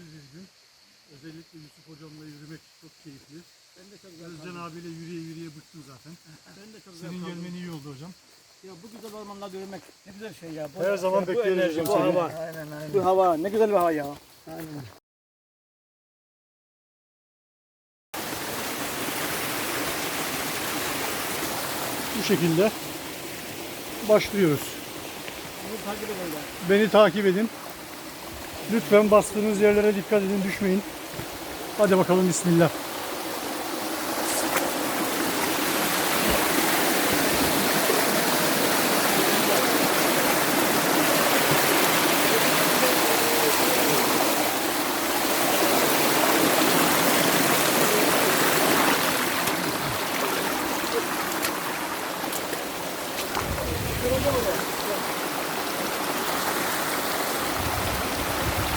güzel bir gün. Özellikle Yusuf hocamla yürümek çok keyifli. Ben de çok güzel Özcan abiyle yürüye yürüye bıktım zaten. Ben de çok Senin kaldım. gelmen iyi oldu hocam. Ya bu güzel ormanlarda yürümek ne güzel şey ya. Bu, Her zaman bu bekleriz enerji, hocam bu seni. hava. Aynen aynen. Bu hava ne güzel bir hava ya. aynen. Bu şekilde başlıyoruz. Bunu takip edin ya. Beni takip edin. Lütfen bastığınız yerlere dikkat edin, düşmeyin. Hadi bakalım bismillah.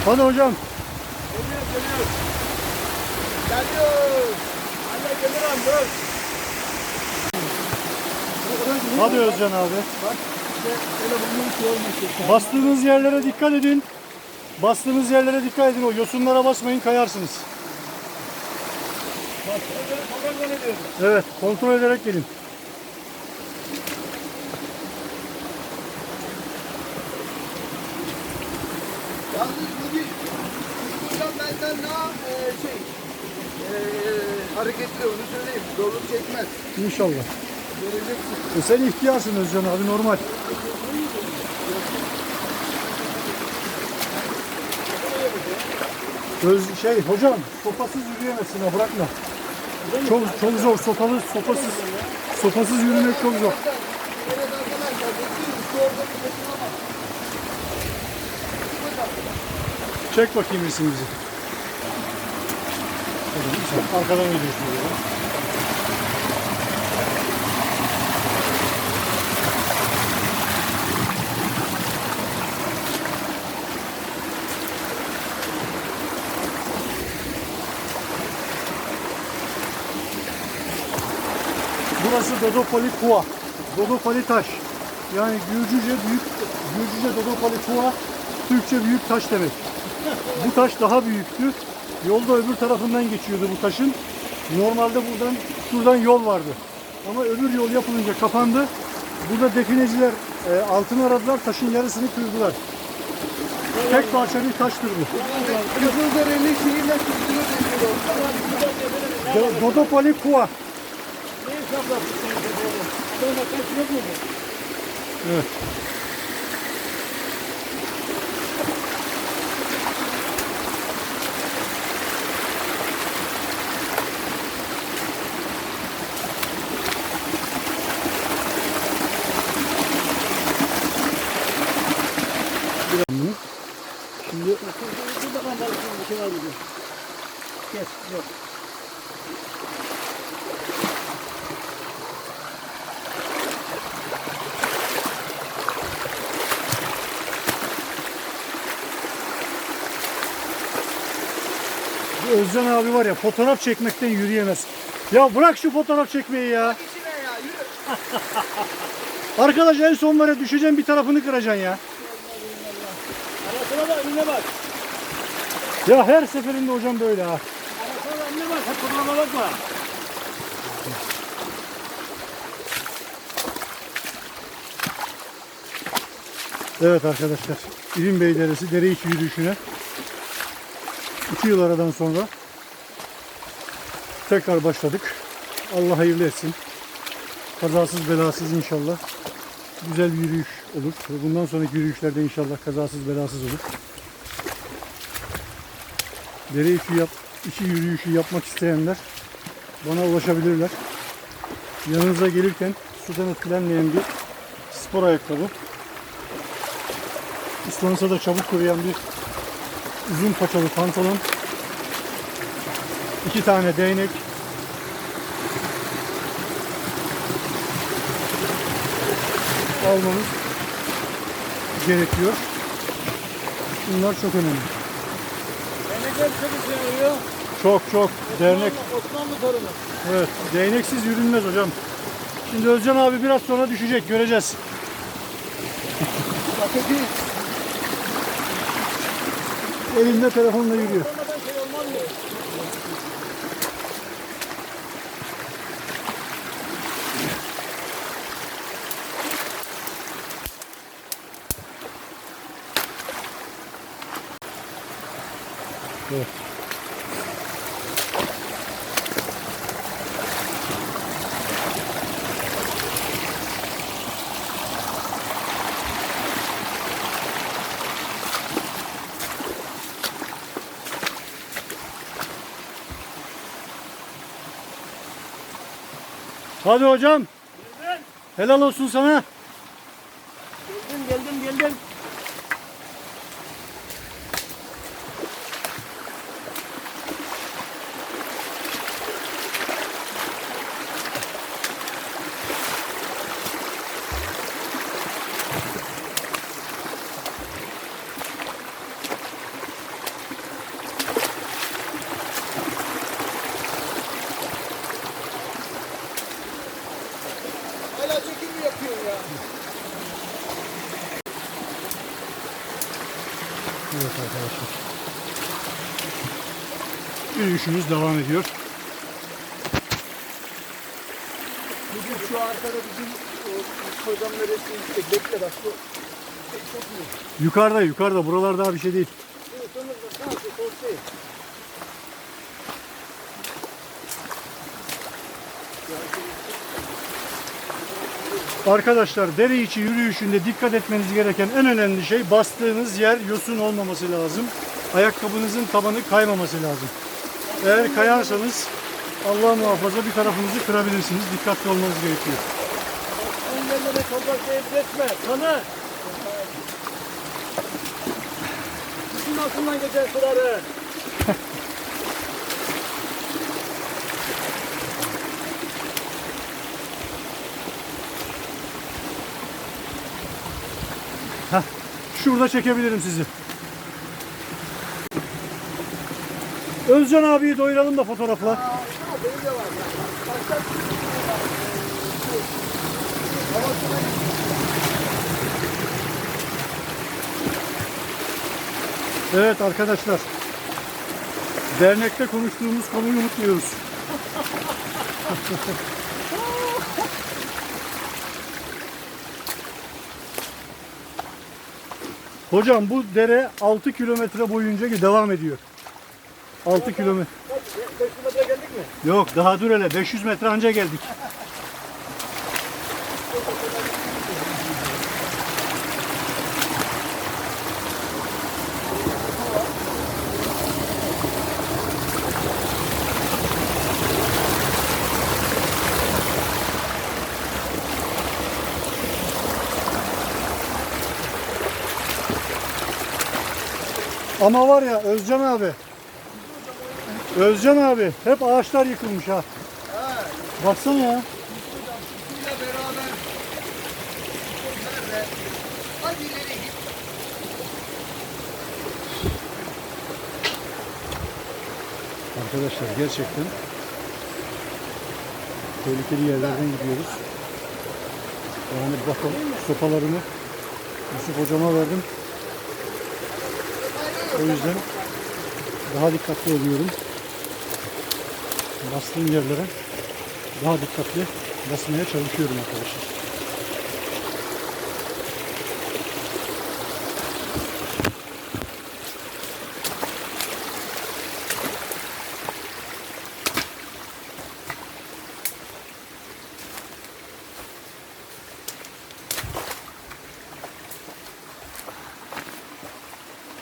Hadi hocam. Geliyor geliyor. Geliyor. Anne geliyorum dur. Hadi Özcan abi. İşte telefonun şey olması. Bastığınız yerlere dikkat edin. Bastığınız yerlere dikkat edin. O yosunlara basmayın kayarsınız. Bak, kontrol ediyorum. Evet kontrol ederek gelin. Yalnız bugün hocam benden daha e, şey e, hareketli onu söyleyeyim. Zorluk çekmez. İnşallah. Göreceksin. E sen ihtiyarsın Özcan abi normal. Öz şey hocam sopasız yürüyemezsin ha bırakma. Çok çok zor sopalı sopasız sopasız yürümek çok zor. Evet arkadaşlar bekliyoruz. Şu orada bir bakın ama. Çek bakayım resmimizi. Hadi sen arkadan gidiyorsun. Burası Dodopoli Kua. Dodopoli taş. Yani Gürcüce büyük, Gürcüce Dodopoli Kua, Türkçe büyük taş demek. Bu taş daha büyüktü. Yolda öbür tarafından geçiyordu bu taşın. Normalde buradan, şuradan yol vardı. Ama öbür yol yapılınca kapandı. Burada defineciler e, altın aradılar, taşın yarısını kırdılar. Tek parça bir taştır bu. Kızılderili deniyor. Do- Dodopoli Kua. Ne iş yapıyorsun sen de böyle? Adamla kaç yok mu bu? Evet. Şimdi Şurada kan burada. Kes, yok. bu Özcan abi var ya fotoğraf çekmekten yürüyemez. Ya bırak şu fotoğraf çekmeyi ya. Arkadaş en son var ya düşeceğim bir tarafını kıracaksın ya. Arasına da önüne bak. Ya her seferinde hocam böyle ha. Bak. Hep kulağına bakma. Evet arkadaşlar. İlim Bey Deresi dere içi yürüyüşüne 2 yıl aradan sonra tekrar başladık. Allah hayırlı etsin. Kazasız belasız inşallah. Güzel bir yürüyüş olur. Bundan sonraki yürüyüşlerde inşallah kazasız belasız olur. Dere içi, yap, içi yürüyüşü yapmak isteyenler bana ulaşabilirler. Yanınıza gelirken sudan etkilenmeyen bir spor ayakkabı Islanırsa da çabuk kuruyan bir uzun paçalı pantolon. iki tane değnek. Almanız gerekiyor. Bunlar çok önemli. Çok. Çok dernek. Osmanlı, torunu. Evet, değneksiz yürünmez hocam. Şimdi Özcan abi biraz sonra düşecek, göreceğiz. Elinde telefonla yürüyor. Hadi hocam. Helal olsun sana. Evet arkadaşlar. Yürüyüşümüz devam ediyor. Bugün şu arkada bizim o, programın resmi işte bekle bak bu. Çok iyi. Yukarıda yukarıda buralar daha bir şey değil. Evet, sonra da sağ ol, sol şey. Arkadaşlar dere içi yürüyüşünde dikkat etmeniz gereken en önemli şey bastığınız yer yosun olmaması lazım. Ayakkabınızın tabanı kaymaması lazım. Eğer kayarsanız Allah muhafaza bir tarafınızı kırabilirsiniz. Dikkatli olmanız gerekiyor. Ön yerlere toprak deyip geçme. Tanı. Bütün altından geçer sıraları. Şurada çekebilirim sizi. Özcan abiyi doyuralım da fotoğrafla. Evet arkadaşlar. Dernekte konuştuğumuz konuyu unutmuyoruz. Hocam bu dere 6 kilometre boyunca devam ediyor. 6 kilometre. Kaç? 5 kilometre geldik mi? Yok daha dur hele 500 metre anca geldik. Ama var ya Özcan abi. Özcan abi hep ağaçlar yıkılmış ha. Baksana ya. Arkadaşlar gerçekten tehlikeli yerlerden gidiyoruz. Yani bakın sopalarımı Yusuf hocama verdim. O yüzden daha dikkatli oluyorum. Bastığım yerlere daha dikkatli basmaya çalışıyorum arkadaşlar.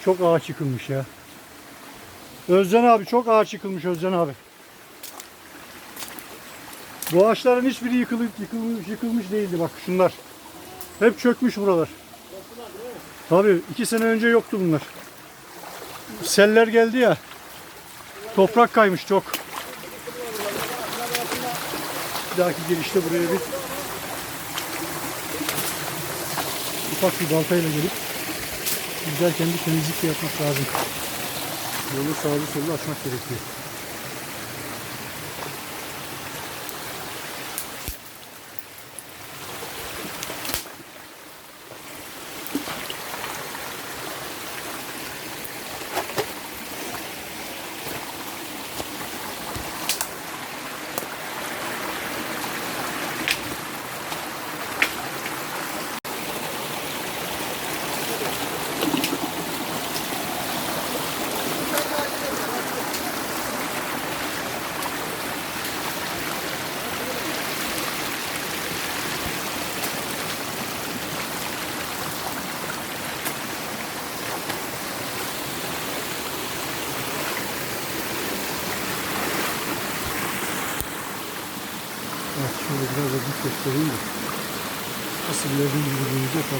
Çok ağaç yıkılmış ya. Özcan abi çok ağaç yıkılmış Özcan abi. Bu ağaçların hiçbiri yıkılıp yıkılmış, yıkılmış değildi bak şunlar. Hep çökmüş buralar. Tabii iki sene önce yoktu bunlar. Seller geldi ya. Toprak kaymış çok. Bir dahaki girişte buraya bir ufak bir baltayla gelip güzelken bir temizlik de yapmak lazım. Yolu sağlı sollu açmak gerekiyor.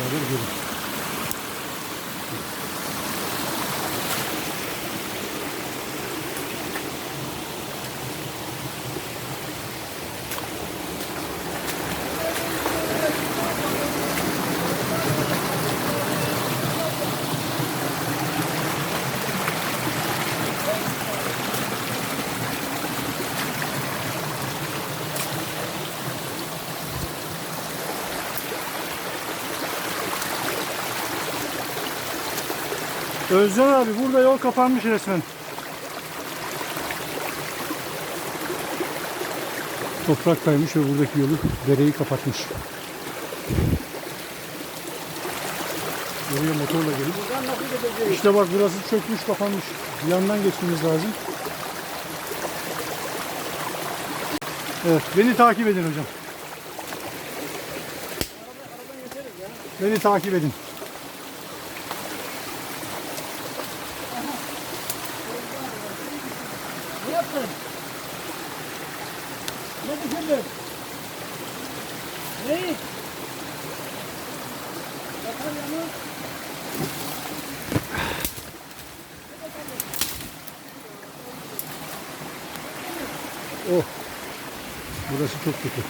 Genau, Danke. Özcan abi burada yol kapanmış resmen. Toprak kaymış ve buradaki yolu dereyi kapatmış. Buraya motorla gelip? İşte bak burası çökmüş kapanmış. Yandan geçmemiz lazım. Evet beni takip edin hocam. Beni takip edin. Oh. Burası çok kötü.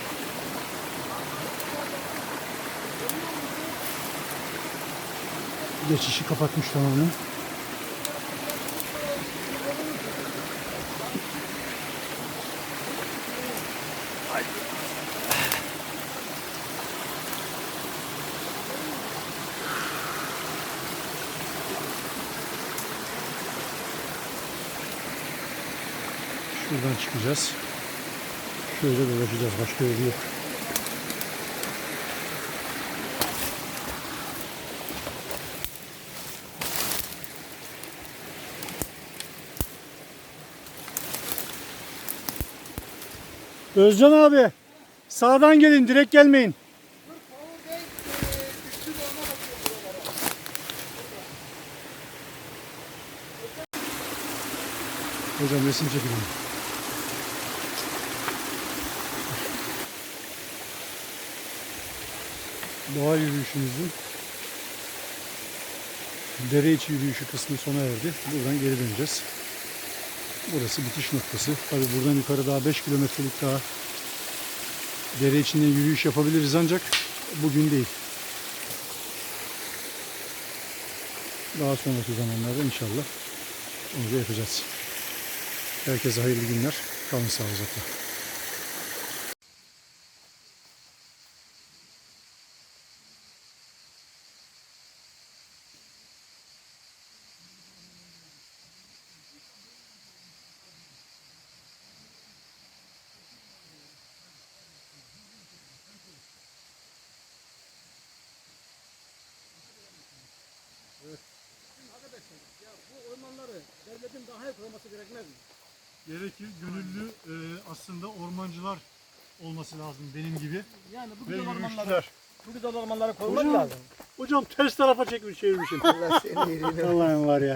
Geçişi kapatmış tamamen. Şuradan çıkacağız. Şöyle dolaşacağız. Başka yolu yok. Özcan abi sağdan gelin direkt gelmeyin. Hocam resim çekelim. Doğa yürüyüşümüzün dere içi yürüyüşü kısmı sona erdi. Buradan geri döneceğiz. Burası bitiş noktası. Tabi buradan yukarı daha 5 kilometrelik daha dere içinden yürüyüş yapabiliriz ancak bugün değil. Daha sonraki zamanlarda inşallah onu da yapacağız. Herkese hayırlı günler. Kalın sağlıcakla. arkadaşlar ya bu ormanları devletin daha iyi koruması gerekmez mi? Gerekir. Gönüllü e, aslında ormancılar olması lazım benim gibi. Yani bu Ve güzel ormanları, yürüyüşçüler. bu güzel ormanları korumak Hocam. lazım. Hocam ters tarafa çekmiş çevirmişim. Allah seni iyiliğine Allah'ım var ya.